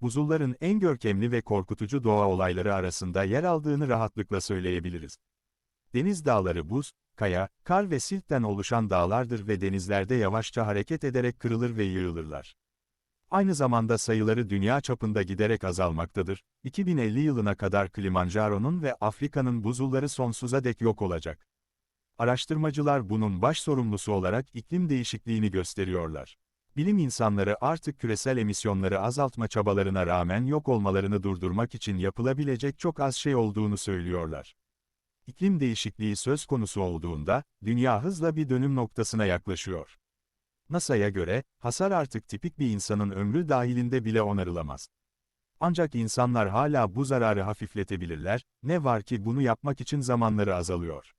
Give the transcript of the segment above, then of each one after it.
buzulların en görkemli ve korkutucu doğa olayları arasında yer aldığını rahatlıkla söyleyebiliriz. Deniz dağları buz, kaya, kar ve siltten oluşan dağlardır ve denizlerde yavaşça hareket ederek kırılır ve yığılırlar. Aynı zamanda sayıları dünya çapında giderek azalmaktadır. 2050 yılına kadar Kilimanjaro'nun ve Afrika'nın buzulları sonsuza dek yok olacak. Araştırmacılar bunun baş sorumlusu olarak iklim değişikliğini gösteriyorlar. Bilim insanları artık küresel emisyonları azaltma çabalarına rağmen yok olmalarını durdurmak için yapılabilecek çok az şey olduğunu söylüyorlar. İklim değişikliği söz konusu olduğunda, dünya hızla bir dönüm noktasına yaklaşıyor. NASA'ya göre, hasar artık tipik bir insanın ömrü dahilinde bile onarılamaz. Ancak insanlar hala bu zararı hafifletebilirler, ne var ki bunu yapmak için zamanları azalıyor.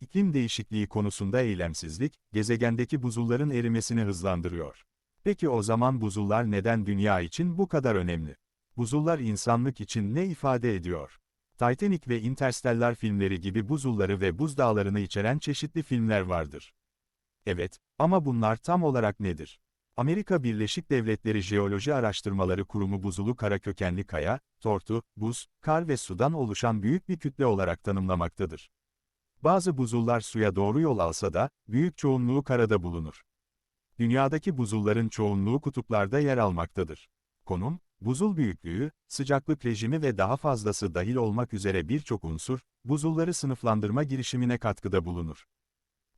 İklim değişikliği konusunda eylemsizlik, gezegendeki buzulların erimesini hızlandırıyor. Peki o zaman buzullar neden dünya için bu kadar önemli? Buzullar insanlık için ne ifade ediyor? Titanic ve Interstellar filmleri gibi buzulları ve buzdağlarını içeren çeşitli filmler vardır. Evet, ama bunlar tam olarak nedir? Amerika Birleşik Devletleri Jeoloji Araştırmaları Kurumu buzulu kara kökenli kaya, tortu, buz, kar ve sudan oluşan büyük bir kütle olarak tanımlamaktadır. Bazı buzullar suya doğru yol alsa da, büyük çoğunluğu karada bulunur. Dünyadaki buzulların çoğunluğu kutuplarda yer almaktadır. Konum, buzul büyüklüğü, sıcaklık rejimi ve daha fazlası dahil olmak üzere birçok unsur, buzulları sınıflandırma girişimine katkıda bulunur.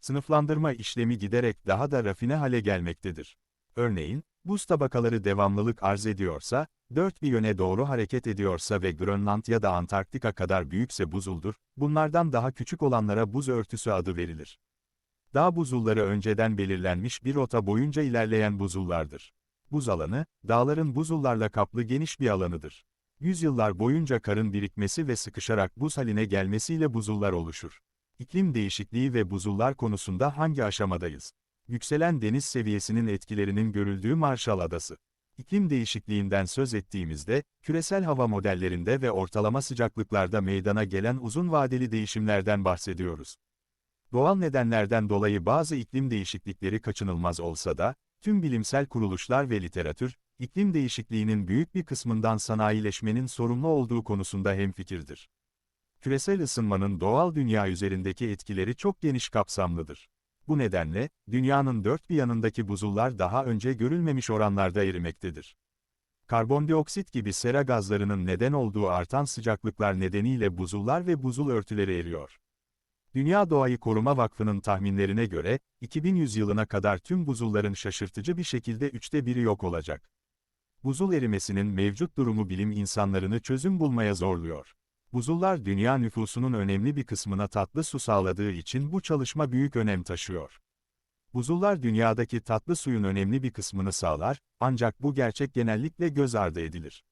Sınıflandırma işlemi giderek daha da rafine hale gelmektedir. Örneğin, buz tabakaları devamlılık arz ediyorsa, dört bir yöne doğru hareket ediyorsa ve Grönland ya da Antarktika kadar büyükse buzuldur, bunlardan daha küçük olanlara buz örtüsü adı verilir. Dağ buzulları önceden belirlenmiş bir rota boyunca ilerleyen buzullardır. Buz alanı, dağların buzullarla kaplı geniş bir alanıdır. Yüzyıllar boyunca karın birikmesi ve sıkışarak buz haline gelmesiyle buzullar oluşur. İklim değişikliği ve buzullar konusunda hangi aşamadayız? Yükselen deniz seviyesinin etkilerinin görüldüğü Marshall Adası. İklim değişikliğinden söz ettiğimizde, küresel hava modellerinde ve ortalama sıcaklıklarda meydana gelen uzun vadeli değişimlerden bahsediyoruz. Doğal nedenlerden dolayı bazı iklim değişiklikleri kaçınılmaz olsa da, tüm bilimsel kuruluşlar ve literatür, iklim değişikliğinin büyük bir kısmından sanayileşmenin sorumlu olduğu konusunda hemfikirdir. Küresel ısınmanın doğal dünya üzerindeki etkileri çok geniş kapsamlıdır. Bu nedenle, dünyanın dört bir yanındaki buzullar daha önce görülmemiş oranlarda erimektedir. Karbondioksit gibi sera gazlarının neden olduğu artan sıcaklıklar nedeniyle buzullar ve buzul örtüleri eriyor. Dünya Doğayı Koruma Vakfı'nın tahminlerine göre, 2100 yılına kadar tüm buzulların şaşırtıcı bir şekilde üçte biri yok olacak. Buzul erimesinin mevcut durumu bilim insanlarını çözüm bulmaya zorluyor. Buzullar dünya nüfusunun önemli bir kısmına tatlı su sağladığı için bu çalışma büyük önem taşıyor. Buzullar dünyadaki tatlı suyun önemli bir kısmını sağlar, ancak bu gerçek genellikle göz ardı edilir.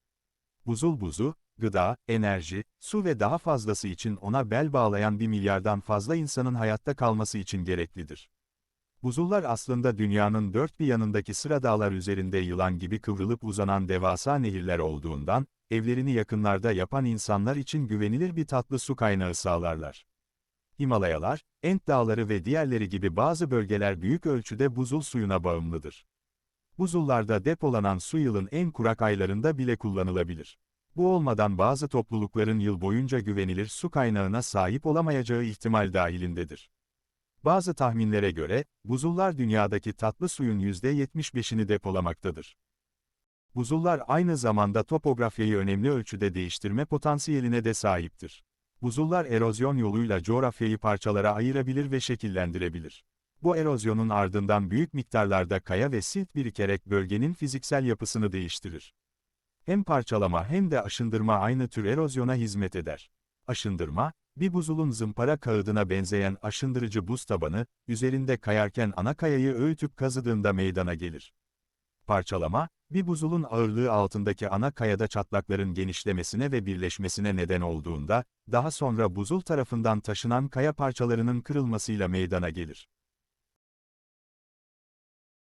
Buzul buzu, gıda, enerji, su ve daha fazlası için ona bel bağlayan bir milyardan fazla insanın hayatta kalması için gereklidir. Buzullar aslında dünyanın dört bir yanındaki sıra dağlar üzerinde yılan gibi kıvrılıp uzanan devasa nehirler olduğundan, evlerini yakınlarda yapan insanlar için güvenilir bir tatlı su kaynağı sağlarlar. Himalayalar, Ent dağları ve diğerleri gibi bazı bölgeler büyük ölçüde buzul suyuna bağımlıdır. Buzullarda depolanan su yılın en kurak aylarında bile kullanılabilir. Bu olmadan bazı toplulukların yıl boyunca güvenilir su kaynağına sahip olamayacağı ihtimal dahilindedir. Bazı tahminlere göre, buzullar dünyadaki tatlı suyun %75'ini depolamaktadır. Buzullar aynı zamanda topografyayı önemli ölçüde değiştirme potansiyeline de sahiptir. Buzullar erozyon yoluyla coğrafyayı parçalara ayırabilir ve şekillendirebilir. Bu erozyonun ardından büyük miktarlarda kaya ve silt birikerek bölgenin fiziksel yapısını değiştirir. Hem parçalama hem de aşındırma aynı tür erozyona hizmet eder. Aşındırma, bir buzulun zımpara kağıdına benzeyen aşındırıcı buz tabanı, üzerinde kayarken ana kayayı öğütüp kazıdığında meydana gelir. Parçalama, bir buzulun ağırlığı altındaki ana kayada çatlakların genişlemesine ve birleşmesine neden olduğunda, daha sonra buzul tarafından taşınan kaya parçalarının kırılmasıyla meydana gelir.